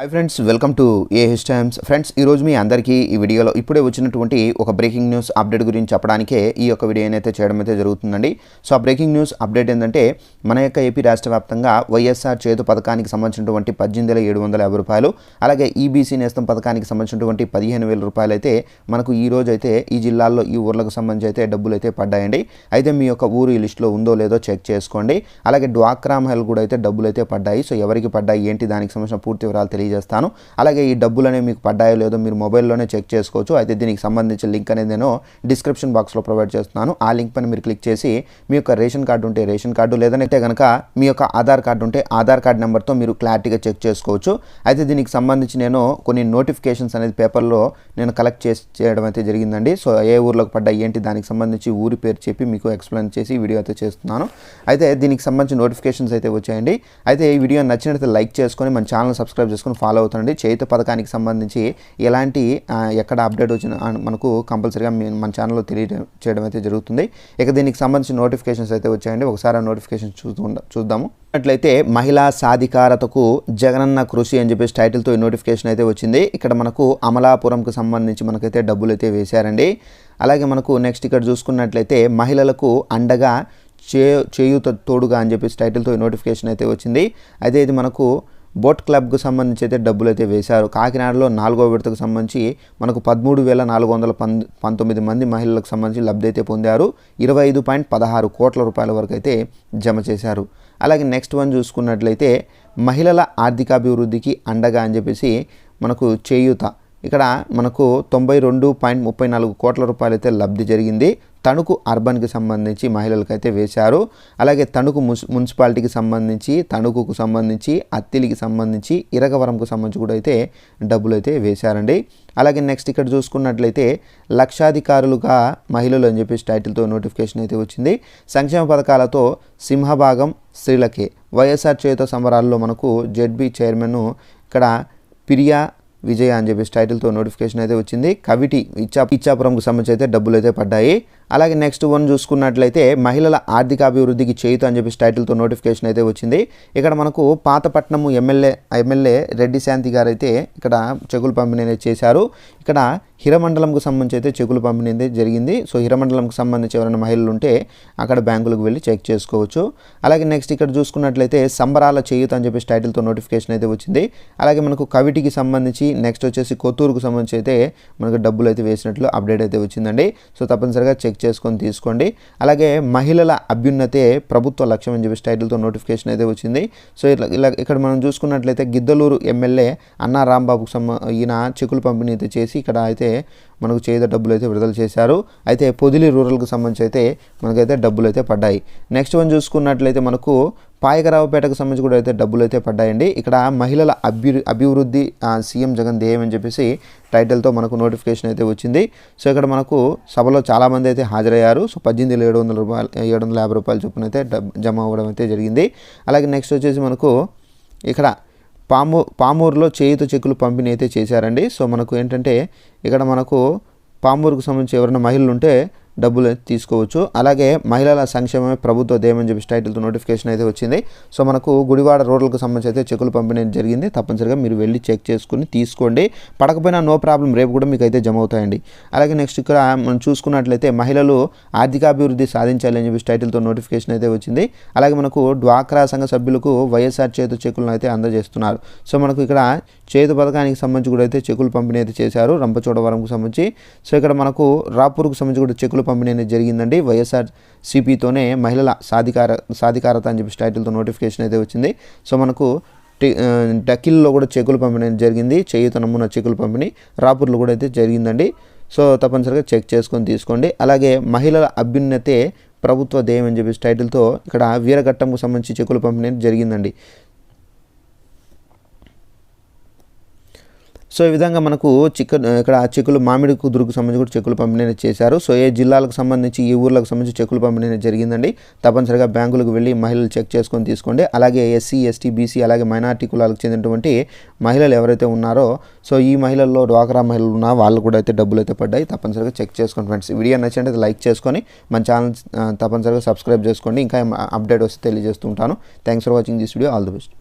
Hi friends welcome to A AH times friends ఈరోజు మీ అందరికీ ఈ వీడియోలో ఇప్పుడే వచ్చినటువంటి ఒక బ్రేకింగ్ న్యూస్ అప్డేట్ గురించి చెప్పడానికే ఈ యొక్క వీడియో అయితే చేయడం అయితే జరుగుతుందండి. సో ఆ బ్రేకింగ్ న్యూస్ అప్డేట్ ఏంటంటే మన యొక్క ఏపీ రాష్ట్ర వ్యాప్తంగా వైఎస్ఆర్ చేతు పథకానికి సంబంధించినటువంటి పద్దెనిమిది వేల ఏడు వందల యాభై రూపాయలు అలాగే ఈబీసీ నేస్తం పథకానికి సంబంధించినటువంటి పదిహేను వేల రూపాయలు అయితే మనకు ఈ రోజు అయితే ఈ జిల్లాల్లో ఈ ఊర్లకు సంబంధించి అయితే డబ్బులు అయితే పడ్డాయండి. అయితే మీ యొక్క ఊరు ఈ లిస్టులో ఉందో లేదో చెక్ చేసుకోండి. అలాగే డ్వాక్రా మహల్ కూడా అయితే డబ్బులు అయితే పడ్డాయి. సో ఎవరికి పడ్డాయి? ఏంటి? దానికి సంబంధించిన పూర్తి వివరాలు తెలియజేస్తాను అలాగే ఈ డబ్బులు అనేవి మీకు పడ్డాయో లేదో మీరు మొబైల్లోనే చెక్ చేసుకోవచ్చు. అయితే దీనికి సంబంధించిన లింక్ అనేది నేను డిస్క్రిప్షన్ బాక్స్లో ప్రొవైడ్ చేస్తున్నాను. ఆ లింక్ పైన మీరు క్లిక్ చేసి మీ యొక్క రేషన్ కార్డు ఉంటే రేషన్ కార్డు లేదనైతే కనుక మీ యొక్క ఆధార్ కార్డు ఉంటే ఆధార్ కార్డు నెంబర్తో మీరు క్లారిటీగా చెక్ చేసుకోవచ్చు. అయితే దీనికి సంబంధించి నేను కొన్ని నోటిఫికేషన్స్ అనేది పేపర్లో నేను కలెక్ట్ చేసి చేయడం అయితే జరిగిందండి. సో ఏ ఊర్లోకి పడ్డాయి ఏంటి దానికి సంబంధించి ఊరి పేరు చెప్పి మీకు ఎక్స్ప్లెయిన్ చేసి వీడియో అయితే చేస్తున్నాను. అయితే దీనికి సంబంధించి నోటిఫికేషన్స్ అయితే వచ్చాయండి. అయితే ఈ వీడియో నచ్చినట్లయితే లైక్ చేసుకొని మన ఛానల్ సబ్స్క్రైబ్ చేసుకొని ఫాలో అవుతుందండి చేయుత పథకానికి సంబంధించి ఎలాంటి ఎక్కడ అప్డేట్ వచ్చిన మనకు కంపల్సరీగా మీ- మన ఛానల్లో తెలియ చేయడం అయితే జరుగుతుంది. ఇక దీనికి సంబంధించిన నోటిఫికేషన్స్ అయితే వచ్చాయండి. ఒకసారి ఆ నోటిఫికేషన్ చూద్దాం చూద్దాము. అట్లయితే మహిళా సాధికారతకు జగనన్న కృషి అని చెప్పేసి టైటిల్తో ఈ నోటిఫికేషన్ అయితే వచ్చింది. ఇక్కడ మనకు అమలాపురంకు సంబంధించి మనకైతే డబ్బులు అయితే వేశారండి. అలాగే మనకు నెక్స్ట్ ఇక్కడ చూసుకున్నట్లయితే మహిళలకు అండగా చే చేయూత తోడుగా అని చెప్పేసి టైటిల్తో ఈ నోటిఫికేషన్ అయితే వచ్చింది. అయితే ఇది మనకు బోట్ క్లబ్కు సంబంధించి అయితే డబ్బులు అయితే వేశారు. కాకినాడలో నాలుగో విడతకు సంబంధించి మనకు పదమూడు వేల నాలుగు వందల పం పంతొమ్మిది మంది మహిళలకు సంబంధించి లబ్ధి అయితే పొందారు. ఇరవై ఐదు పాయింట్ పదహారు కోట్ల రూపాయల వరకు అయితే జమ చేశారు. అలాగే నెక్స్ట్ వన్ చూసుకున్నట్లయితే మహిళల ఆర్థికాభివృద్ధికి అండగా అని చెప్పేసి మనకు చేయూత. ఇక్కడ మనకు తొంభై రెండు పాయింట్ ముప్పై నాలుగు కోట్ల రూపాయలు అయితే లబ్ధి జరిగింది. తణుకు అర్బన్కి సంబంధించి మహిళలకు అయితే వేశారు. అలాగే తణుకు మున్సిపాలిటీకి సంబంధించి తణుకుకు సంబంధించి అత్తిలికి సంబంధించి ఇరగవరంకు సంబంధించి కూడా అయితే డబ్బులు అయితే వేశారండి. అలాగే నెక్స్ట్ ఇక్కడ చూసుకున్నట్లయితే లక్షాధికారులుగా మహిళలు అని చెప్పేసి టైటిల్తో నోటిఫికేషన్ అయితే వచ్చింది. సంక్షేమ పథకాలతో సింహభాగం స్త్రీలకే వైఎస్ఆర్ చేత సంబరాల్లో మనకు జెడ్బీ చైర్మన్ ఇక్కడ పిరియా విజయ అని చెప్పేసి టైటిల్తో నోటిఫికేషన్ అయితే వచ్చింది. కవిటి ఇచ్చా ఇచ్చాపురంకు సంబంధించి అయితే డబ్బులు అయితే పడ్డాయి. అలాగే నెక్స్ట్ వన్ చూసుకున్నట్లయితే మహిళల ఆర్థికాభివృద్ధికి చేయుత అని చెప్పేసి టైటిల్తో నోటిఫికేషన్ అయితే వచ్చింది. ఇక్కడ మనకు పాతపట్నము ఎమ్మెల్యే ఎమ్మెల్యే రెడ్డి శాంతి గారు అయితే ఇక్కడ చెగులు పంపిణీ అనేది చేశారు. ఇక్కడ హిరమండలంకు సంబంధించి అయితే చెకులు పంపిణీ జరిగింది. సో హిరమండలంకు సంబంధించి ఎవరైనా మహిళలు ఉంటే అక్కడ బ్యాంకులకు వెళ్ళి చెక్ చేసుకోవచ్చు. అలాగే నెక్స్ట్ ఇక్కడ చూసుకున్నట్లయితే సంబరాల చేయుత అని చెప్పేసి టైటిల్తో నోటిఫికేషన్ అయితే వచ్చింది. అలాగే మనకు కవిటికి సంబంధించి నెక్స్ట్ వచ్చేసి కొత్తూరుకు సంబంధించి అయితే మనకు డబ్బులు అయితే వేసినట్లు అప్డేట్ అయితే వచ్చిందండి. సో తప్పనిసరిగా చెక్ చేసుకొని తీసుకోండి. అలాగే మహిళల అభ్యున్నతే ప్రభుత్వ లక్ష్యం అని చెప్పేసి టైటిల్తో నోటిఫికేషన్ అయితే వచ్చింది. సో ఇట్లా ఇలా ఇక్కడ మనం చూసుకున్నట్లయితే గిద్దలూరు ఎమ్మెల్యే అన్నా రాంబాబుకు సంబ ఈయన చెక్కులు పంపిణీ అయితే చేసి ఇక్కడ అయితే మనకు చేత డబ్బులు అయితే విడుదల చేశారు. అయితే పొదిలి రూరల్కి సంబంధించి అయితే మనకైతే డబ్బులు అయితే పడ్డాయి. నెక్స్ట్ వన్ చూసుకున్నట్లయితే మనకు పాయకరావుపేటకు సంబంధించి కూడా అయితే డబ్బులు అయితే పడ్డాయండి. ఇక్కడ మహిళల అభి అభివృద్ధి సీఎం జగన్ ధ్యేయం అని చెప్పేసి టైటిల్తో మనకు నోటిఫికేషన్ అయితే వచ్చింది. సో ఇక్కడ మనకు సభలో చాలామంది అయితే హాజరయ్యారు. సో పద్దెనిమిది వేల ఏడు వందల రూపాయలు ఏడు వందల యాభై రూపాయల చొప్పున అయితే జమ అవ్వడం అయితే జరిగింది. అలాగే నెక్స్ట్ వచ్చేసి మనకు ఇక్కడ పాము పామూరులో చేయుత చెక్కులు పంపిణీ అయితే చేశారండి. సో మనకు ఏంటంటే ఇక్కడ మనకు పామూరుకు సంబంధించి ఎవరైనా మహిళలు ఉంటే డబ్బులు తీసుకోవచ్చు. అలాగే మహిళల సంక్షేమమే ప్రభుత్వ దేమని చెప్పి టైటిల్తో నోటిఫికేషన్ అయితే వచ్చింది. సో మనకు గుడివాడ రోడ్లకు సంబంధించి అయితే చెక్కులు పంపిణీ జరిగింది. తప్పనిసరిగా మీరు వెళ్ళి చెక్ చేసుకుని తీసుకోండి. పడకపోయినా నో ప్రాబ్లం రేపు కూడా మీకు అయితే జమ అవుతాయండి. అలాగే నెక్స్ట్ ఇక్కడ మనం చూసుకున్నట్లయితే మహిళలు ఆర్థికాభివృద్ధి సాధించాలి అని చెప్పి టైటిల్తో నోటిఫికేషన్ అయితే వచ్చింది. అలాగే మనకు డ్వాక్రా సంఘ సభ్యులకు వైఎస్ఆర్ చేతు చెక్కులను అయితే అందజేస్తున్నారు. సో మనకు ఇక్కడ చేతు పథకానికి సంబంధించి కూడా అయితే చెక్కులు పంపిణీ అయితే చేశారు. రంపచోడవరంకు సంబంధించి. సో ఇక్కడ మనకు రాపూర్కు సంబంధించి కూడా చెక్కులు పంపిణీ అనేది జరిగిందండి. వైఎస్ఆర్ సిపితోనే మహిళల సాధికార సాధికారత అని చెప్పి టైటిల్తో నోటిఫికేషన్ అయితే వచ్చింది. సో మనకు డకిల్లో కూడా చెక్కులు పంపిణీ జరిగింది. చేయుత నమూనా చెక్కులు పంపిణీ రాపూర్లో కూడా అయితే జరిగిందండి. సో తప్పనిసరిగా చెక్ చేసుకొని తీసుకోండి. అలాగే మహిళల అభ్యున్నతే ప్రభుత్వ ధ్యేయం అని చెప్పేసి టైటిల్తో ఇక్కడ వీరఘట్టంకు సంబంధించి చెక్కులు పంపిణీ జరిగిందండి. సో ఈ విధంగా మనకు చిక్క ఇక్కడ చెక్కులు మామిడి కుదురుకు సంబంధించి కూడా చెక్కులు పంపిణీ చేశారు. సో ఏ జిల్లాలకు సంబంధించి ఈ ఊర్లకు సంబంధించి చెక్కులు పంపిణీ జరిగిందండి తప్పనిసరిగా బ్యాంకులకు వెళ్ళి మహిళలు చెక్ చేసుకొని తీసుకోండి. అలాగే ఎస్సీ ఎస్టీ బీసీ అలాగే మైనార్టీ కులాలకు చెందినటువంటి మహిళలు ఎవరైతే ఉన్నారో సో ఈ మహిళల్లో డ్వాక్రా మహిళలు ఉన్నా వాళ్ళు కూడా అయితే డబ్బులు అయితే పడ్డాయి. తప్పనిసరిగా చెక్ చేసుకోండి ఫ్రెండ్స్ వీడియో నచ్చినట్టు లైక్ చేసుకొని మన ఛానల్ తప్పనిసరిగా సబ్స్క్రైబ్ చేసుకోండి. ఇంకా అప్డేట్ వస్తే తెలియజేస్తుంటాను thanks for watching this video. All the best.